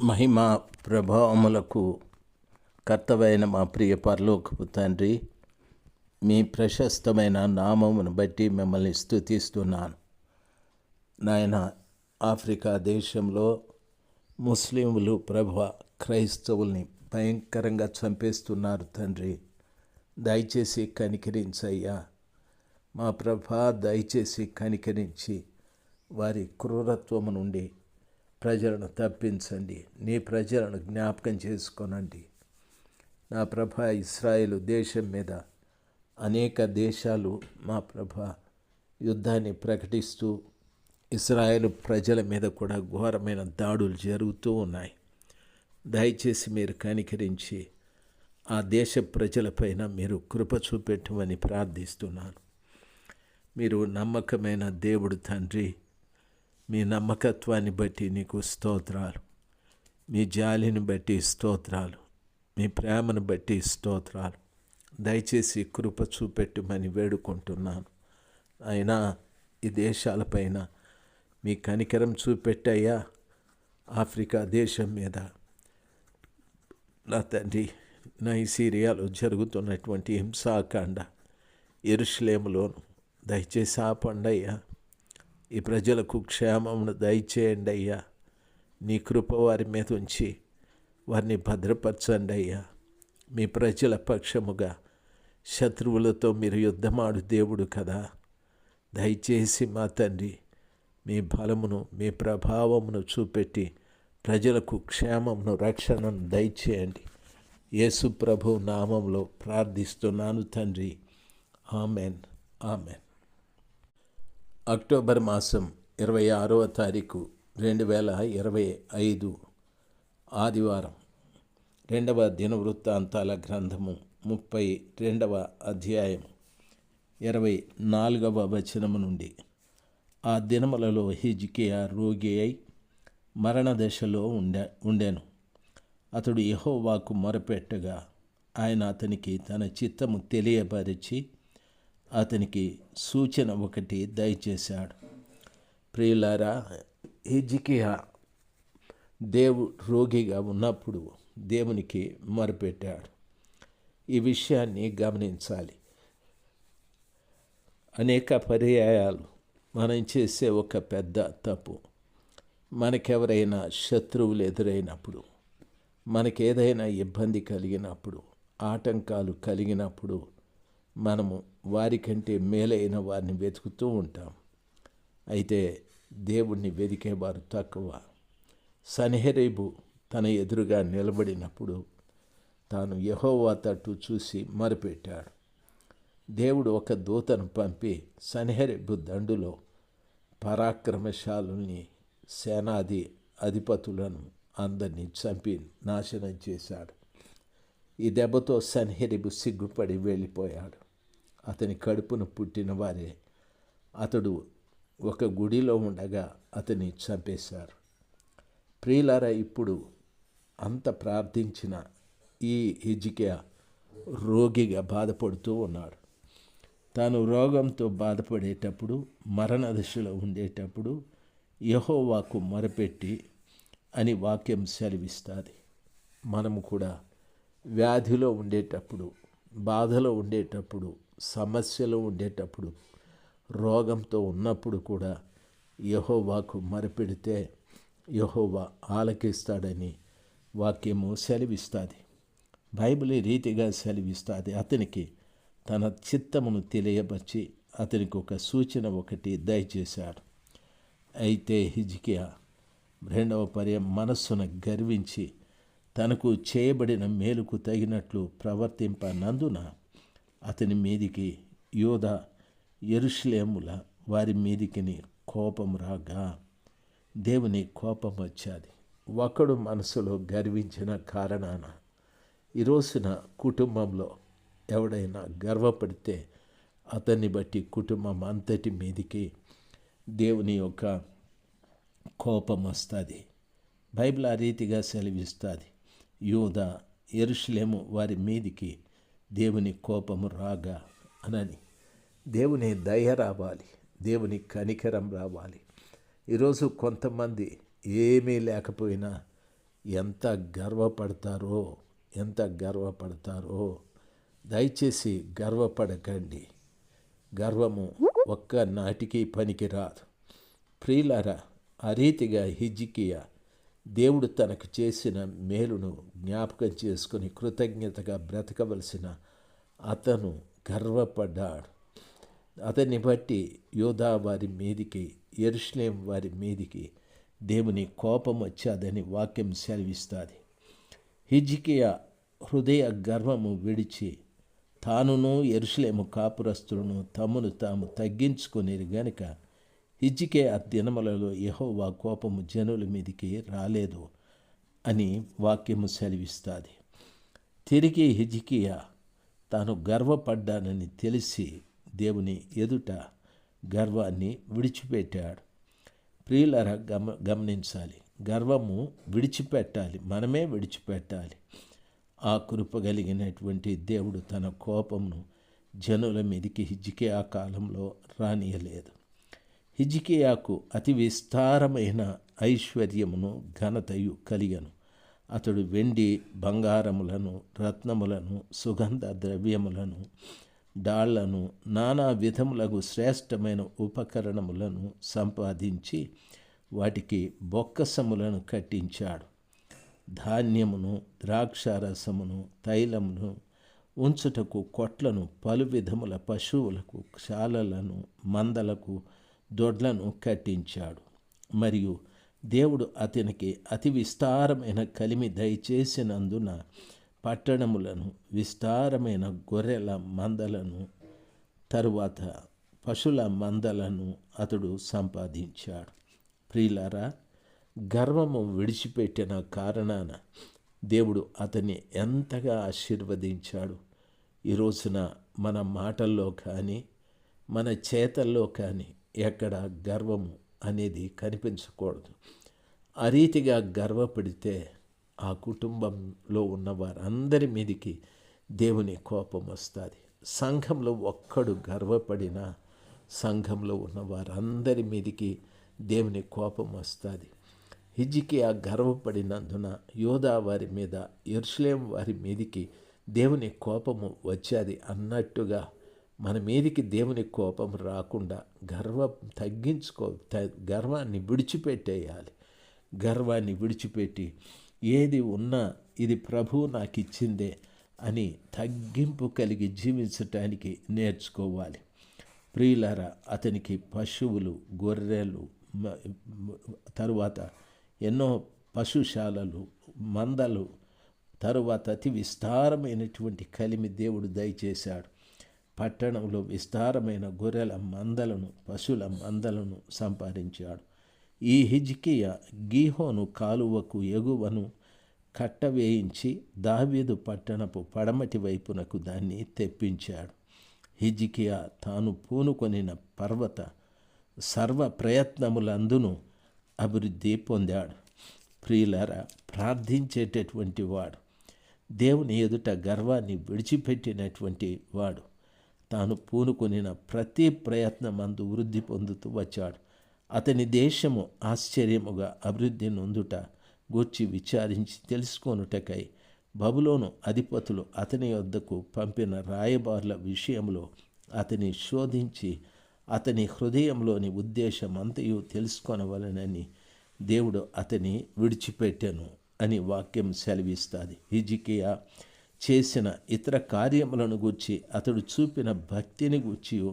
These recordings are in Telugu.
మహిమ ప్రభావములకు కర్తవైన మా ప్రియ పరలోకపు తండ్రి మీ ప్రశస్తమైన నామమును బట్టి మిమ్మల్ని స్థుతిస్తున్నాను నాయన ఆఫ్రికా దేశంలో ముస్లింలు ప్రభ క్రైస్తవుల్ని భయంకరంగా చంపేస్తున్నారు తండ్రి. దయచేసి కనికరించయ్యా. మా ప్రభ దయచేసి కనికరించి వారి క్రూరత్వము నుండి ప్రజలను తప్పించండి. నీ ప్రజలను జ్ఞాపకం చేసుకోనండి. నా ప్రభ ఇస్రాయేల్ దేశం మీద అనేక దేశాలు మా ప్రభ యుద్ధాన్ని ప్రకటిస్తూ ఇస్రాయేల్ ప్రజల మీద కూడా ఘోరమైన దాడులు జరుగుతూ ఉన్నాయి. దయచేసి మీరు కనికరించి ఆ దేశ ప్రజలపైన మీరు కృప చూపెట్టమని ప్రార్థిస్తున్నాను. మీరు నమ్మకమైన దేవుడు తండ్రి మీ నమ్మకత్వాన్ని బట్టి నీకు స్తోత్రాలు. మీ జాలిని బట్టి స్తోత్రాలు. మీ ప్రేమను బట్టి స్తోత్రాలు. దయచేసి కృప చూపెట్టుమని వేడుకుంటున్నాను. అయినా ఈ దేశాలపైన మీ కనికరం చూపెట్టయ్యా. ఆఫ్రికా దేశం మీద నా తండ్రి నైసీరియాలో జరుగుతున్నటువంటి హింసాకాండ ఎరుషులేములోను. దయచేసి ఆ అయ్యా ఈ ప్రజలకు క్షేమమును దయచేయండి అయ్యా. నీ కృప వారి మీద ఉంచి వారిని భద్రపరచండి అయ్యా. మీ ప్రజల పక్షముగా శత్రువులతో మీరు యుద్ధమాడు దేవుడు కదా. దయచేసి మా తండ్రి మీ బలమును మీ ప్రభావమును చూపెట్టి ప్రజలకు క్షేమమును రక్షణను దయచేయండి. యేసు ప్రభు నామంలో ప్రార్థిస్తున్నాను తండ్రి. ఆమెన్. ఆమెన్. అక్టోబర్ మాసం ఇరవై ఆరవ తారీఖు రెండు వేల ఇరవై ఐదు ఆదివారం. రెండవ దినవృత్తాంతాల గ్రంథము ముప్పై రెండవ అధ్యాయం ఇరవై నాలుగవ వచనము నుండి. ఆ దినములలో హిజ్కియా రోగి అయి మరణదశలో ఉండే ఉండాను. అతడు యహోవాకు మొరపెట్టగా ఆయన అతనికి తన చిత్తము తెలియపరిచి అతనికి సూచన ఒకటి దయచేశాడు. ప్రియులారా హిజ్కియా దేవు రోగిగా ఉన్నప్పుడు దేవునికి మొరపెట్టాడు. ఈ విషయాన్ని గమనించాలి. అనేక పర్యాయాలు మనం చేసే ఒక పెద్ద తప్పు. మనకెవరైనా శత్రువులు ఎదురైనప్పుడు మనకేదైనా ఇబ్బంది కలిగినప్పుడు ఆటంకాలు కలిగినప్పుడు మనము వారికంటే మేలైన వారిని వెతుకుతూ ఉంటాం. అయితే దేవుణ్ణి వెతికేవారు తక్కువ. సన్హెరేబు తన ఎదురుగా నిలబడినప్పుడు తాను యహోవా తట్టు చూసి మరపెట్టాడు. దేవుడు ఒక దూతను పంపి సన్హెరేబు దండులో పరాక్రమశాలుని సేనాది అధిపతులను అందరినీ చంపి నాశనం చేశాడు. ఈ దెబ్బతో సన్హెరిబు సిగ్గుపడి వెళ్ళిపోయాడు. అతని కడుపును పుట్టిన వారే. అతడు ఒక గుడిలో ఉండగా అతన్ని చంపేశారు. ప్రియులారా ఇప్పుడు అంత ప్రార్థించిన ఈ హిజికియా రోగిగా బాధపడుతూ ఉన్నాడు. తాను రోగంతో బాధపడేటప్పుడు మరణ దశలో ఉండేటప్పుడు యహోవాకు మొరపెట్టి అని వాక్యం సెలవిస్తుంది. మనము కూడా వ్యాధిలో ఉండేటప్పుడు బాధలో ఉండేటప్పుడు సమస్యలు ఉండేటప్పుడు రోగంతో ఉన్నప్పుడు కూడా యహోవాకు మరపెడితే యహోవా ఆలకిస్తాడని వాక్యము సెలవిస్తుంది. బైబిల్ రీతిగా సెలవిస్తుంది. అతనికి తన చిత్తమును తెలియపరిచి అతనికి ఒక సూచన ఒకటి దయచేశాడు. అయితే హిజ్కియా రెండవ పర్యం మనస్సును గర్వించి తనకు చేయబడిన మేలుకు తగినట్లు ప్రవర్తింపనందున అతని మీదికి యోధ ఎరుషులేముల వారి మీదికి కోపం రాగా దేవుని కోపం వచ్చాది. ఒకడు మనసులో గర్వించిన కారణాన ఈరోజున కుటుంబంలో ఎవడైనా గర్వపడితే అతన్ని బట్టి కుటుంబం అంతటి మీదికి దేవుని యొక్క కోపం వస్తుంది. బైబిల్ ఆ రీతిగా సెలవిస్తుంది. యూద ఎరుషులేము వారి మీదికి దేవుని కోపము రాగా అనని. దేవుని దయ రావాలి. దేవుని కనికరం రావాలి. ఈరోజు కొంతమంది ఏమీ లేకపోయినా ఎంత గర్వపడతారో ఎంత గర్వపడతారో దయచేసి గర్వపడకండి. గర్వము ఒక్క నాటికి పనికిరాదు. ప్రియులారా ఆ రీతిగా హిజికియా దేవుడు తనకు చేసిన మేలును జ్ఞాపకం చేసుకుని కృతజ్ఞతగా బ్రతకవలసిన అతను గర్వపడ్డాడు. అతన్ని బట్టి యోధా వారి మీదికి ఎరుష్లేం వారి మీదికి దేవుని కోపం వచ్చాదని వాక్యం సెలవిస్తుంది. హిజ్కియా హృదయ గర్వము విడిచి తానును ఎరుసలేము కాపురస్తులను తమను తాము తగ్గించుకునేది గనుక హిజ్జికే ఆ దినములలో యెహోవా కోపము జనుల మీదికి రాలేదు అని వాక్యము సెలవిస్తుంది. తిరిగి హిజ్కియా తాను గర్వపడ్డానని తెలిసి దేవుని ఎదుట గర్వాన్ని విడిచిపెట్టాడు. ప్రియులర గమ గమనించాలి. గర్వము విడిచిపెట్టాలి. మనమే విడిచిపెట్టాలి. ఆ కృప కలిగినటువంటి దేవుడు తన కోపమును జనుల మీదికి ఆ కాలంలో రానియలేదు. హిజికియాకు అతి విస్తారమైన ఐశ్వర్యమును ఘనతయు కలిగను. అతడు వెండి బంగారములను రత్నములను సుగంధ ద్రవ్యములను డాళ్ళను నానా విధములకు శ్రేష్టమైన ఉపకరణములను సంపాదించి వాటికి బొక్కసములను కట్టించాడు. ధాన్యమును ద్రాక్షారసమును తైలమును ఉంచుటకు కొట్లను పలు విధముల పశువులకు శాలలను మందలకు దొడ్లను కట్టించాడు. మరియు దేవుడు అతనికి అతి విస్తారమైన కలిమి దయచేసినందున పట్టణములను విస్తారమైన గొర్రెల మందలను తరువాత పశుల మందలను అతడు సంపాదించాడు. ప్రియులారా గర్వము విడిచిపెట్టిన కారణాన దేవుడు అతన్ని ఎంతగా ఆశీర్వదించాడు. ఈ రోజున మన మాటల్లో కానీ మన చేతల్లో కానీ ఎక్కడ గర్వము అనేది కనిపించకూడదు. ఆ రీతిగా గర్వపడితే ఆ కుటుంబంలో ఉన్న వారందరి మీదికి దేవుని కోపం వస్తుంది. సంఘంలో ఒక్కడు గర్వపడినా సంఘంలో ఉన్న వారందరి మీదికి దేవుని కోపం వస్తుంది. హిజ్జికి ఆ గర్వపడినందున యోధా వారి మీద ఎర్షలేం వారి మీదికి దేవుని కోపము వచ్చేది అన్నట్టుగా మన మీదికి దేవుని కోపం రాకుండా గర్వం తగ్గించుకో త- గర్వాన్ని విడిచిపెట్టేయాలి. గర్వాన్ని విడిచిపెట్టి ఏది ఉన్నా ఇది ప్రభువు నాకు ఇచ్చిందే అని తగ్గింపు కలిగి జీవించటానికి నేర్చుకోవాలి. ప్రియులారా అతనికి పశువులు గొర్రెలు తరువాత ఎన్నో పశుశాలలు మందలు తరువాత అతి విస్తారమైనటువంటి కలిమి దేవుడు దయచేశాడు. పట్టణంలో విస్తారమైన గొర్రెల మందలను పశువుల మందలను సంపాదించాడు. ఈ హిజ్కియ గీహోను కాలువకు ఎగువను కట్టవేయించి దావీదు పట్టణపు పడమటి వైపునకు దాన్ని తెప్పించాడు. హిజ్కియా తాను పూనుకొనిన పర్వత సర్వ ప్రయత్నములందును అభివృద్ధి పొందాడు. ప్రియులారా ప్రార్థించేటటువంటి వాడు దేవుని ఎదుట గర్వాన్ని విడిచిపెట్టినటువంటి వాడు తాను పూనుకొనిన ప్రతి ప్రయత్నమందు వృద్ధి పొందుతూ వచ్చాడు. అతని దేశము ఆశ్చర్యముగా అభివృద్ధి నొందుట గూర్చి విచారించి తెలుసుకొనుటకై బబులోను అధిపతులు అతని వద్దకు పంపిన రాయబారుల విషయంలో అతని శోధించి అతని హృదయంలోని ఉద్దేశం అంతయు తెలుసుకొనవలనని దేవుడు అతని విడిచిపెట్టాను అని వాక్యం సెలవిస్తుంది. హిజికియా చేసిన ఇతర కార్యములను గూర్చి అతడు చూపిన భక్తిని గూర్చి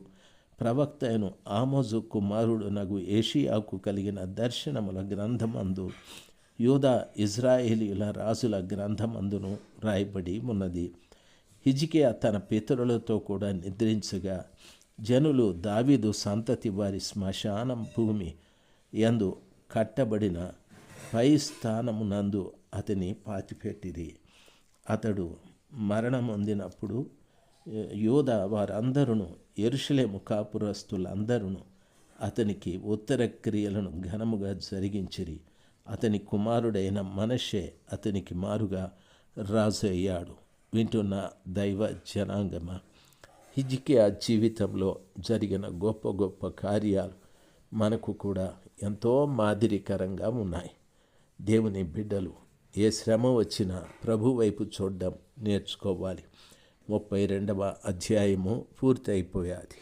ప్రవక్త అయిన ఆమోజు కుమారుడు నగు ఏషియాకు కలిగిన దర్శనముల గ్రంథమందు యూదా ఇజ్రాయేలీల రాజుల గ్రంథమందును రాయబడి ఉన్నది. హిజికియా తన పితరులతో కూడా నిద్రించగా జనులు దావీదు సంతతి వారి శ్మశానం భూమి యందు కట్టబడిన పై స్థానమునందు అతని పాతిపెట్టిది అతడు మరణం అందినప్పుడు యోధ వారందరూ ఎరుషలేము కాపురస్తులందరూ అతనికి ఉత్తర క్రియలను ఘనముగా జరిగించిరి. అతని కుమారుడైన మనషే అతనికి మారుగా రాజు అయ్యాడు. వింటున్న దైవ జనాంగమ? హిజ్కియా జీవితంలో జరిగిన గొప్ప గొప్ప కార్యాలు మనకు కూడా ఎంతో మాదిరికరంగా ఉన్నాయి. దేవుని బిడ్డలు ఏ శ్రమ వచ్చినా ప్రభు వైపు చూడడం నేర్చుకోవాలి. ముప్పై రెండవ అధ్యాయము పూర్తయిపోయాది.